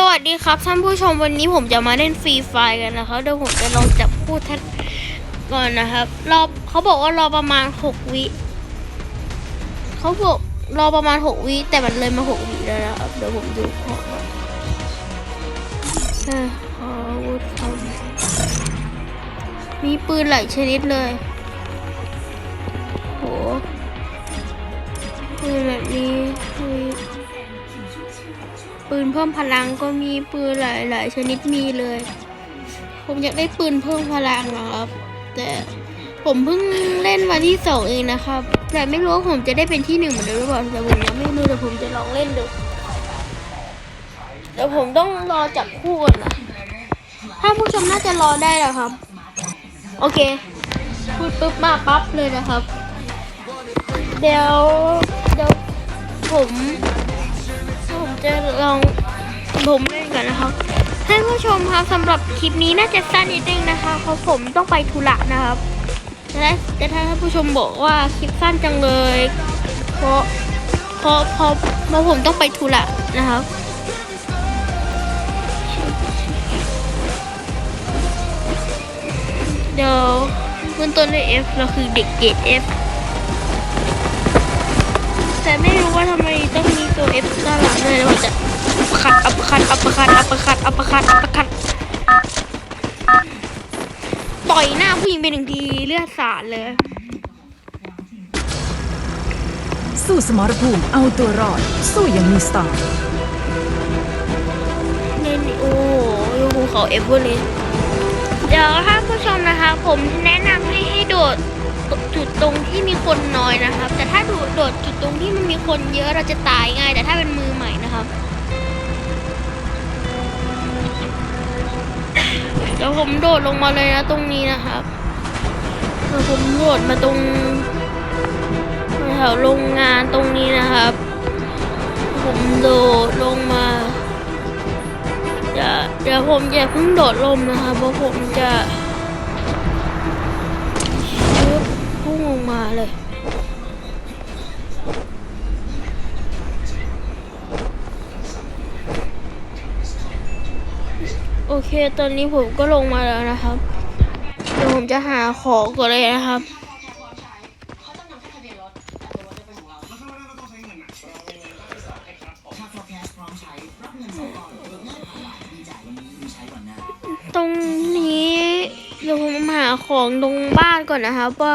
สวัสดีครับท่านผู้ชมวันนี้ผมจะมาเล่นฟรีไฟกันนะครับเดี๋ยวผมจะลองจับคู่ท่านก่อนนะครับ รอเขาบอกว่ารอประมาณหกวิเขาบอกรอประมาณหกวิแต่มันเลยมาหกวิแล้วนะครับเดี๋ยวผมดูของขอวุธเขามีปืนหลายชนิดเลยโหปืนแบบนี้ ปืนเพิ่มพลังก็มีปืนหลาย ๆ ชนิดมีเลย ผมอยากได้ปืนเพิ่มพลังนะครับ แต่ผมเพิ่งเล่นวันที่สองเองนะครับ แต่ไม่รู้ว่าผมจะได้เป็นที่หนึ่งเหมือนเดิมหรือเปล่าแต่ผมยังไม่รู้แต่ผมจะลองเล่นดูเดี๋ยวผมต้องรอจับคู่ก่อนนะถ้าผู้ชมน่าจะรอได้แล้วครับ โอเคพูดปุ๊บมาปั๊บเลยนะครับ เดี๋ยวเดี๋ยวผมผม จะลองผมเล่นกันนะครับท่านผู้ชมครับสำหรับคลิปนี้น่าจะสั้นนิดนึงนะคะเพราะผมต้องไปธุระนะครับและแต่ถ้าท่านผู้ชมบอกว่าคลิปสั้นจังเลย เพราะเพราะเพราะเพราะผมต้องไปธุระนะครับเดี๋ยวเบื้องต้นด้วย F เราคือเด็กเกรด F แต่ไม่รู้ว่าทำไม ต้องมีตัว F ด้านหลังด้วยแล้วมันจะขัดอัปคัดอัปคัดอัปคัดอัปคัดอัปคัดต่อยหน้าผู้หญิงไปหนึ่งทีเลือดสาดเลย สู้สมรภูมิเอาตัวรอด สู้อย่างมีสไตล์นี่นี่โอ้โหยูภูเขาเอเวอเรสต์เดี๋ยวถ้าผู้ชมนะคะ ผมแนะนำให้ให้โดด จุดตรงที่มีคนน้อยนะครับ แต่ถ้าโดดโดดจุดตรงที่มันมีคนเยอะเราจะตายง่าย แต่ถ้าเป็นมือใหม่นะครับเดี๋ยวผมโดดลงมาเลยนะตรงนี้นะครับเดี๋ยวผมโดดมาตรงแถวโรงงานตรงนี้นะครับ ผมโดดลงมาเดี๋ยวเดี๋ยวผมจะเพิ่งโดดลมนะคะเพราะผมจะ พุ่งลงมาเลย โอเค ตอนนี้ผมก็ลงมาแล้วนะครับ เดี๋ยวผมจะหาของก่อนเลยนะครับตรงนี้เดี๋ยวผมหาของตรงบ้านก่อนนะครับว่า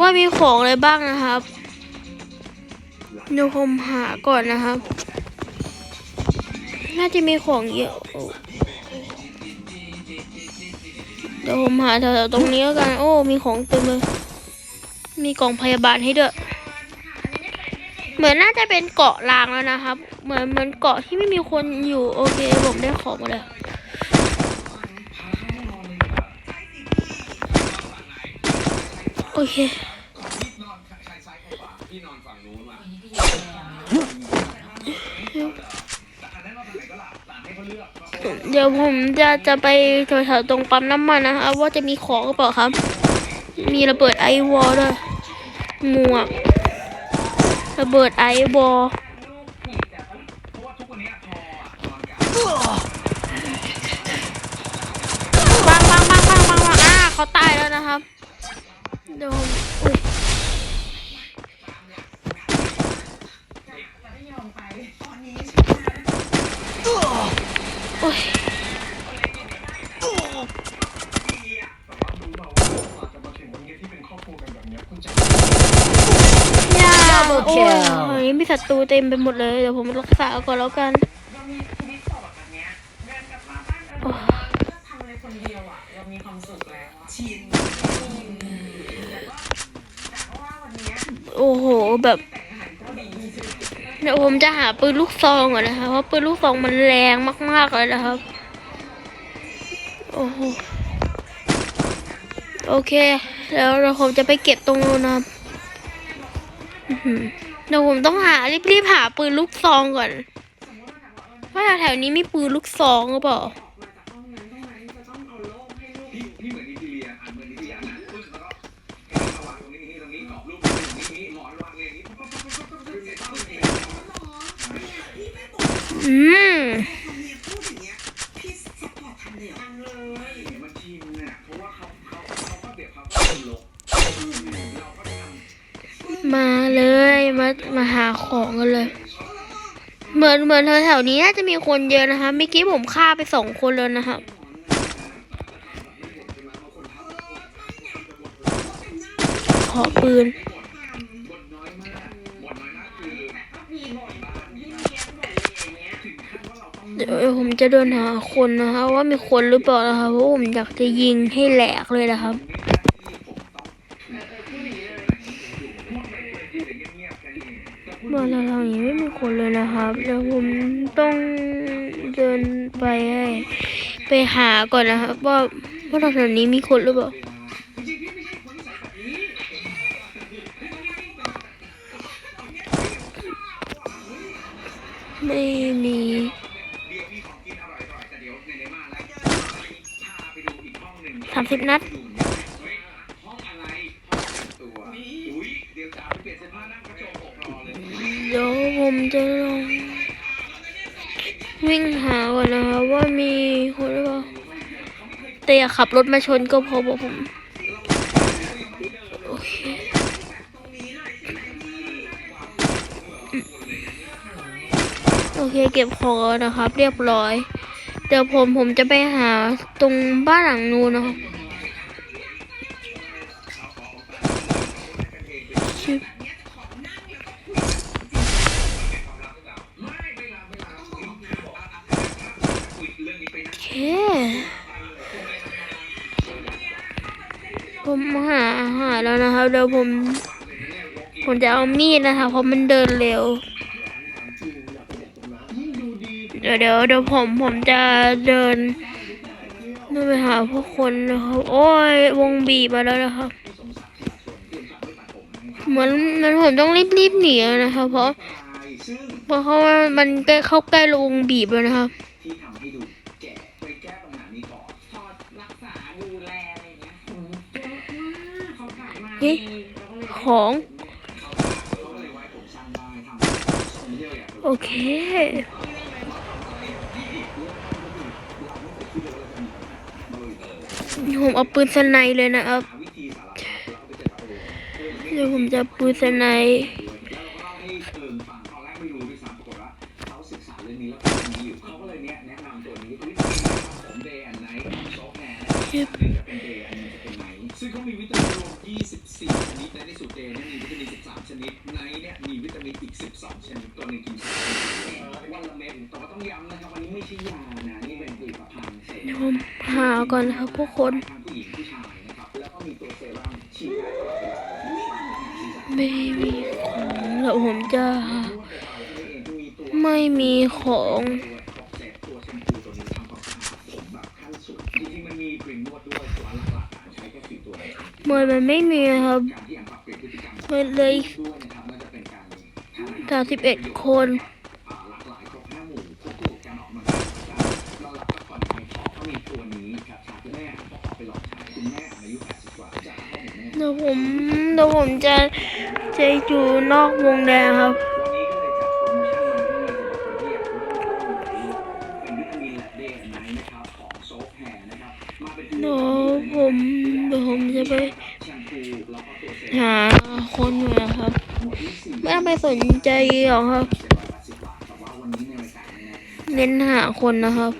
ว่ามีของอะไรบ้างนะครับเดี๋ยวผมหาก่อนนะครับ น่าจะมีของเยอะ เดี๋ยวผมหาแถวๆตรงนี้แล้วกัน โอ้ มีของเต็มเลย มีกล่องพยาบาลให้ด้วย เหมือนน่าจะเป็นเกาะลางแล้วนะครับ เหมือนเหมือนเกาะที่ไม่มีคนอยู่ โอเค ผมได้ของมาแล้ว โอเคเดี๋ยวผมจะจะไปแถวๆตรงปั๊มน้ำมันนะครับว่าจะมีของหรือเปล่าครับ มีระเบิดไอวอลด้วยหมวกระเบิดไอวอล เดี๋ยวผมอุ้ยโอ้ยอย่า Double โอ้ย kill เฮ้ยมีศัตรูเต็มไปหมดเลย เดี๋ยวผมรักษาก่อนแล้วกัน โอ้โหแบบเดี๋ยวผมจะหาปืนลูกซองก่อนนะครับเพราะปืนลูกซองมันแรงมากๆเลยนะครับ โอ้โหโอเค แล้วเราผมจะไปเก็บตรงนู้นนะครับเดี๋ยวผมต้องหารีบๆหาปืนลูกซองก่อนว่าแถวนี้มีปืนลูกซองหรือเปล่า บมันเองอืมมาเลกเราก็ทำมาเลยมามาหาของกันเลย เหมือนเหมือนแถวๆนี้น่าจะมีคนเยอะนะคะเมื่อกี้ผมฆ่าไปสองคนแล้วนะครับขอปืน เดี๋ยวผมจะเดินหาคนนะคะว่ามีคนหรือเปล่านะคะเพราะผมอยากจะยิงให้แหลกเลยนะครับบ้านเราอย่างนี้ไม่มีคนเลยนะครับเดี๋ยวผมต้องเดินไปไปหาก่อนนะครับว่าว่าแถวๆนี้มีคนหรือเปล่าไม่มี สิบนัดเนี่ยเฮ้ยห้องอะไรตัวอุ้ยเดี๋ยวจ๋าไปเปลี่ยนเสื้อผ้านั่งกระโจมอกรอเดี๋ยวผมจะลองวิ่งหาก่อนนะครับว่ามีคนหรือเปล่าแต่อย่าขับรถมาชนก็พอบอกผมโอเคโอเคเก็บของนะครับ เรียบร้อย เดี๋ยวผมผมจะไปหาตรงบ้านหลังนู้นนะครับ ชิบโอเคผมหาอาหารแล้วนะครับเดี๋ยวผม ผมจะเอามีดนะคะเพราะมันเดินเร็วเดี๋ยวเดี๋ยวเดี๋ยวผมผมจะเดินเดินไปหาพวกคนนะครับ โอ้ยวงบีบมาแล้วนะครับ เหมือนเหมันผมต้องรีบรีบหนีแล้วนะครับเพราะซึ่งเพราะเขาว่ามันใกล้เข้าใกล้วงบีบแล้วนะครับที่ทำให้ดูแก่ไปแก้ปัญหานี้ก่อนพอรักษาดูแลอะไรอย่างเงี้ยโอ้โหเยอะมากเขากลับมาเฮ้ยเราก็เลยของเขาก็เลยไว้ผมสั้นได้ทำทรงเดียวอย่างโอเคผมเอาปืนสไนเลยนะครับ ดี๋ยวผมจะปืนสไนแล้วเราก็เล่าให้เอิงฟังตอนแรกไม่รู้ด้วยซ้ำปรากฏว่าเขาศึกษาเรื่องนี้แล้วก็มีอยู่เขาก็เลยเนี้ยแนะนำตัวนี้วิตามินผมเดย์แอนไนท์ซอฟแฮร์หนึ่งจะเป็นเดย์อันหนึงจะเป็นไนท์ซึ่งเขามีวิตามินรวม24 ชนิดและในสูตรเดนี่มีวิตามิน 13 ชนิดไนเนี่ยมีวิตามินอีก 12 ชนิดตัวหนึ่งกินวันละเม็ดแต่ว่าต้องย้ำนะครับวันนี้ไม่ใช่ยานะ นี่เป็นผลิตภัณฑ์เสริมผมหาก่อนครับพวกคนผู้หญิงผู้ชาย ไม่มีของแล้วผมจะ ไม่มีของตัวแชมพูตัวนี้ทำความสะอนมันมีครีมนวดด้วยแต่ว่าหลักๆใช้แค่สี่ตัวเมื่อมันไม่มีครับเปลี่ยนพฤติกรรมมันเลยสามสิบเอ็ดคนอ่าหลากหลายครบห้าหมู่ควผมแม่ก็ขอไปลองใช้คุณแม่อายุ80กว่าจะเอาของแม่เดี๋ยวผมเดี๋ยวผมจะ จะอยู่นอกวงแดงครับเลยจัดโปรโมชั่นมาให้สำหรับคนที่อยากรู้ว่าเป็นวิตามินและเดย์ไนท์นะครับของโซฟแฮร์นะครับมาเป็นเดี๋ยวผมเดี๋ยวผมจะไปหาคนอยู่นะครับ ไม่ต้องไปสนใจหรอกครับ เน้นหาคนนะครับ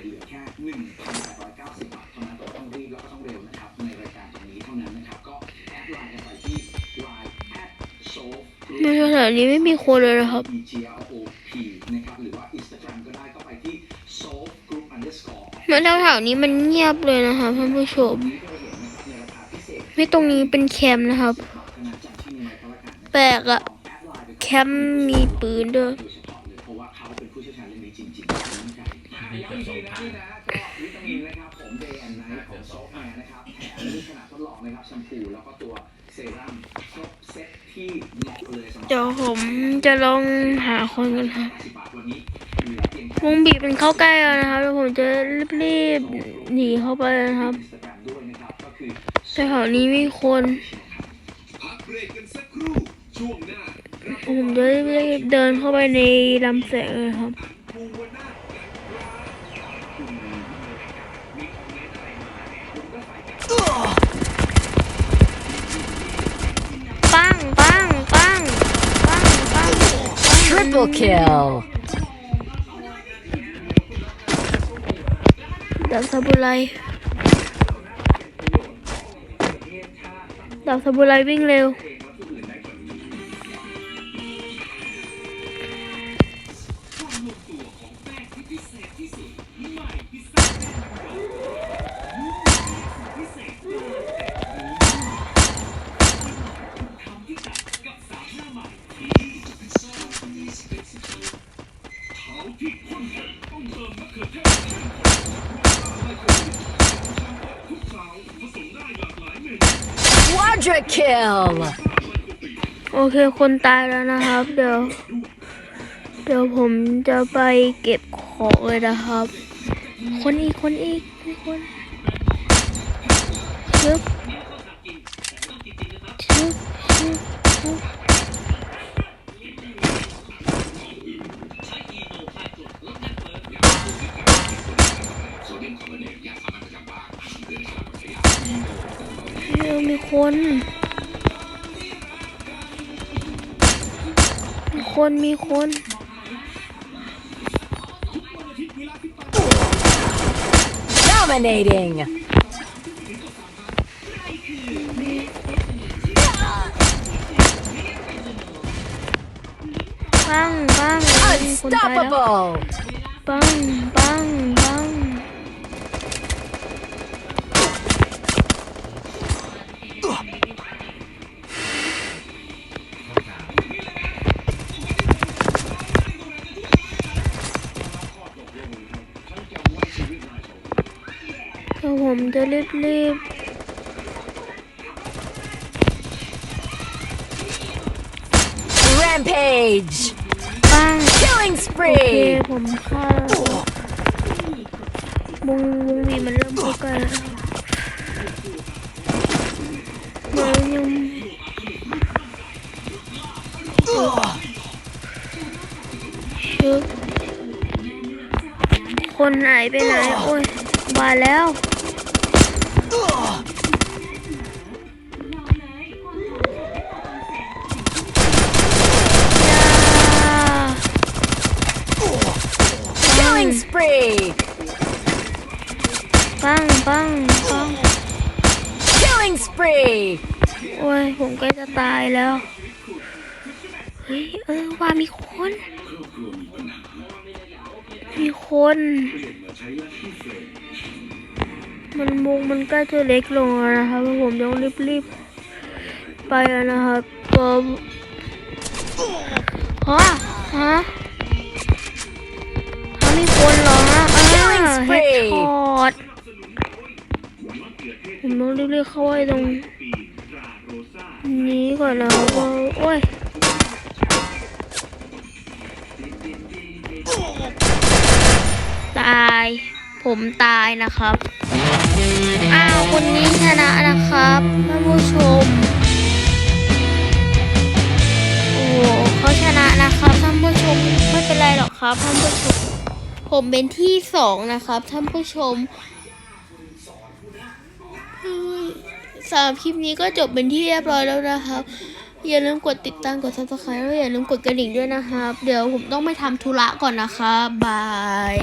ในสถานีไม่มีคนเลยนะครับ G L O P นะครับหรือว่า Instagram ก็ได้ก็ไปที่ Soul Group Underscore เมื่อแถวๆนี้มันเงียบเลยนะคะท่านผู้ชม ไม่ตรงนี้เป็นแคมป์นะครับ แปลกอะแอดไลน์ไปแคมป์มีปืนด้วย เหมาะเลยสำหรับเดี๋ยวผมจะลองหาคนกันครับ80บาทวันนี้เหลือเพียงแค่วงบีบมันเข้าใกล้แล้วนะครับแล้วผมจะรีบๆหนีเข้าไปนะครับ Instagram ด้วยนะครับก็คือแต่แถวนี้มีคนพักเบรกกันสักครู่ช่วงหน้าผมจะรีบๆเดินเข้าไปในลำแสงเลยครับ ภูวนาถ Triple kill ดาบซาบุไรดาวซาบุไรวิ่งเร็ว เคคนตายแล้วนะครับ เดี๋ยว เดี๋ยวผมจะไปเก็บของเลยนะครับ คนอีกคนอีกทุกคนชึบชึบชึบชึบเร็ว คนมีคนมีคน Dominating ปังปังมีคนตายแล้ว Unstoppable ปัง ผมจะรีบรีบ Rampage ปัง Killing โอเค spree ผมฆ่าวงวงวีมันเริ่มเข้าใกล้แล้วมันยังชึบคนหายไปไหน โอ้ยมาแล้ว Killing spree ปังปังปัง Killing spree โอ้ยผมใกล้จะตายแล้ว เฮ้ยเออว่ามีคน มีคน มันมุงมันใกล้จะเล็กลงแล้วนะครับเพราะผมต้องรีบๆไปแล้วนะครับก็ฮะฮะฮะ ผมต้องรีบๆเข้าไว้ตรงนี้ก่อนนะครับเพราะโอ้ยตาย ผมตายนะครับ อ้าวคนนี้ชนะนะครับท่านผู้ชม โอ้โหเขาชนะนะครับท่านผู้ชมไม่เป็นไรหรอกครับท่านผู้ชม ผมเป็นที่สองนะครับท่านผู้ชมเฮ้ย สำหรับคลิปนี้ก็จบเป็นที่เรียบร้อยแล้วนะครับ อย่าลืมกดติดตามกด subscribe แล้วอย่าลืมกดกระดิ่งด้วยนะครับ เดี๋ยวผมต้องไปทำธุระก่อนนะคะบาย